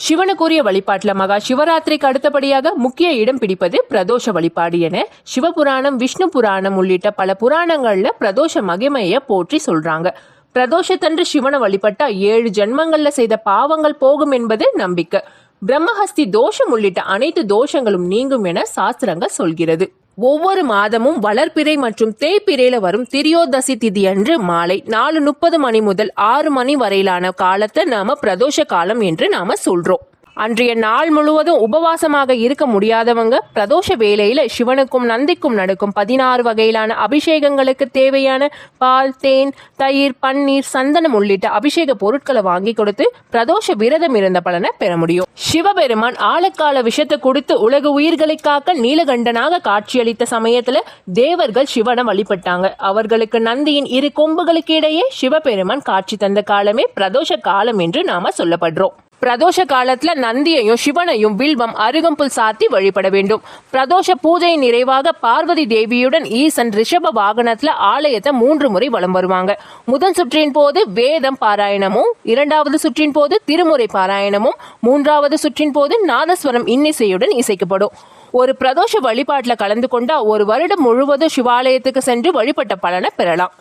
சிவனுக்குரிய வழிபாட்டில் மகா சிவராத்திரிக்கு அடுத்தபடியாக முக்கிய இடம் பிடிப்பது பிரதோஷ வழிபாடு என சிவபுராணம் விஷ்ணு புராணம் உள்ளிட்ட பல புராணங்களில் பிரதோஷ மகிமையை போற்றி சொல்றாங்க. பிரதோஷத்தன்று சிவனை வழிபட்டா ஏழு ஜென்மங்கள்ல செய்த பாவங்கள் போகும் என்பது நம்பிக்கை. பிரம்மஹஸ்தி தோஷம் உள்ளிட்ட அனைத்து தோஷங்களும் நீங்கும் என சாஸ்திரங்கள் சொல்கிறது. ஒவ்வொரு மாதமும் வளர்பிறை மற்றும் தேய்பிறையில வரும் திரியோதசி திதி அன்று மாலை நாலு முப்பது மணி முதல் ஆறு மணி வரையிலான காலத்தை நாம பிரதோஷ காலம் என்று நாம சொல்றோம். அன்றைய நாள் முழுவதும் உபவாசமாக இருக்க முடியாதவங்க பிரதோஷ வேலையில சிவனுக்கும் நந்திக்கும் நடக்கும் பதினாறு வகையிலான அபிஷேகங்களுக்கு தேவையான பால் தேன் தயிர் பன்னீர் சந்தனம் உள்ளிட்ட அபிஷேக பொருட்களை வாங்கி கொடுத்து பிரதோஷ விரதம் இருந்த பலனை பெற முடியும். சிவபெருமான் ஆழக்கால விஷத்தை கொடுத்து உலக உயிர்களை காக்க நீலகண்டனாக காட்சியளித்த சமயத்துல தேவர்கள் சிவனை வழிபட்டாங்க. அவர்களுக்கு நந்தியின் இரு கொம்புகளுக்கு இடையே சிவபெருமான் காட்சி தந்த காலமே பிரதோஷ காலம் என்று நாம சொல்லப்படுறோம். பிரதோஷ காலத்துல நந்தியையும் சிவனையும் வில்வம் அருகம்புல் சாத்தி வழிபட வேண்டும். பிரதோஷ பூஜை நிறைவாக பார்வதி தேவியுடன் ஈசன் ரிஷப வாகனத்துல ஆலயத்தை மூன்று முறை வலம் வருவாங்க. முதல் சுற்றின் போது வேதம் பாராயணமும் இரண்டாவது சுற்றின் போது திருமுறை பாராயணமும் மூன்றாவது சுற்றின் போது நாதஸ்வரம் இன்னிசையுடன் இசைக்கப்படும். ஒரு பிரதோஷ வழிபாட்டில் கலந்து கொண்டா ஒரு வருடம் முழுவதும் சிவாலயத்துக்கு சென்று வழிபட்ட பலனை பெறலாம்.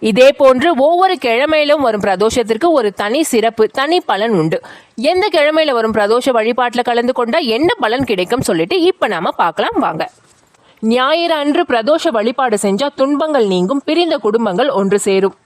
இதே போன்று ஒவ்வொரு கிழமையிலும் வரும் பிரதோஷத்திற்கு ஒரு தனி சிறப்பு தனி பலன் உண்டு. எந்த கிழமையில வரும் பிரதோஷ வழிபாட்டில் கலந்து கொண்டா என்ன பலன் கிடைக்கும் சொல்லிட்டு இப்ப நாம பார்க்கலாம் வாங்க. ஞாயிறு அன்று பிரதோஷ வழிபாடு செஞ்சா துன்பங்கள் நீங்கும் பிரிந்த குடும்பங்கள் ஒன்று சேரும்.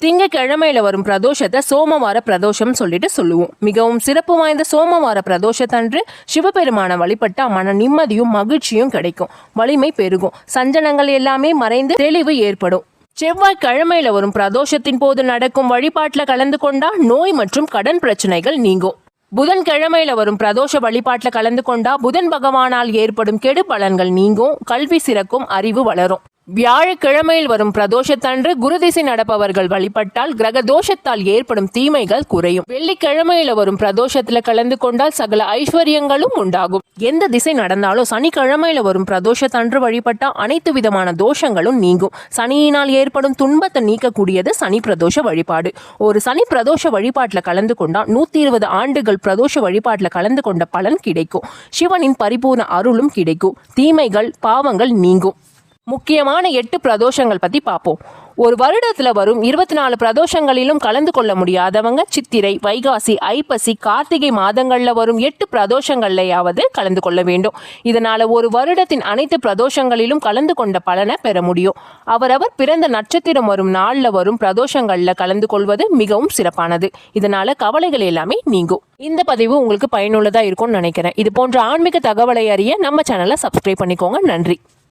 திங்கக்கிழமையில வரும் பிரதோஷத்தை சோமவார பிரதோஷம் சொல்லிட்டு சொல்லுவோம். மிகவும் சிறப்பு வாய்ந்த சோமவார பிரதோஷத்தன்று சிவபெருமான வழிபட்டா மன நிம்மதியும் மகிழ்ச்சியும் கிடைக்கும். வலிமை பெருகும். சஞ்சனங்கள் எல்லாமே மறைந்து தெளிவு ஏற்படும். செவ்வாய் கிழமையில வரும் பிரதோஷத்தின் போது நடக்கும் வழிபாட்டில் கலந்து கொண்டா நோய் மற்றும் கடன் பிரச்சனைகள் நீங்கும். புதன் கிழமையில வரும் பிரதோஷ வழிபாட்டில் கலந்து கொண்டா புதன் பகவானால் ஏற்படும் கெடு பலன்கள் நீங்கும். கல்வி சிறக்கும் அறிவு வளரும். வியாழக்கிழமையில் வரும் பிரதோஷத்தன்று குருதிசை நடப்பவர்கள் வழிபட்டால் கிரக தோஷத்தால் ஏற்படும் தீமைகள் குறையும். வெள்ளிக்கிழமையில வரும் பிரதோஷத்துல கலந்து கொண்டால் சகல ஐஸ்வர்யங்களும் உண்டாகும். எந்த திசை நடந்தாலும் சனிக்கிழமையில வரும் பிரதோஷத்தன்று வழிபட்டால் அனைத்து விதமான தோஷங்களும் நீங்கும். சனியினால் ஏற்படும் துன்பத்தை நீக்கக்கூடியது சனி பிரதோஷ வழிபாடு. ஒரு சனி பிரதோஷ வழிபாட்டுல கலந்து கொண்டால் நூத்தி இருபது ஆண்டுகள் பிரதோஷ வழிபாட்டுல கலந்து கொண்ட பலன் கிடைக்கும். சிவனின் பரிபூர்ண அருளும் கிடைக்கும். தீமைகள் பாவங்கள் நீங்கும். முக்கியமான எட்டு பிரதோஷங்கள் பற்றி பார்ப்போம் ஒரு வருடத்தில் வரும் இருபத்தி நாலு பிரதோஷங்களிலும் கலந்து கொள்ள முடியாதவங்க சித்திரை வைகாசி ஐப்பசி கார்த்திகை மாதங்களில் வரும் எட்டு பிரதோஷங்கள்லையாவது கலந்து கொள்ள வேண்டும். இதனால் ஒரு வருடத்தின் அனைத்து பிரதோஷங்களிலும் கலந்து கொண்ட பலனை பெற முடியும். அவரவர் பிறந்த நட்சத்திரம் வரும் நாளில் வரும் பிரதோஷங்களில் கலந்து கொள்வது மிகவும் சிறப்பானது. இதனால் கவலைகள் எல்லாமே நீங்கும். இந்த பதிவு உங்களுக்கு பயனுள்ளதாக இருக்கும்னு நினைக்கிறேன். இது போன்ற ஆன்மீக தகவலை அறிய நம்ம சேனலை சப்ஸ்கிரைப் பண்ணிக்கோங்க. நன்றி.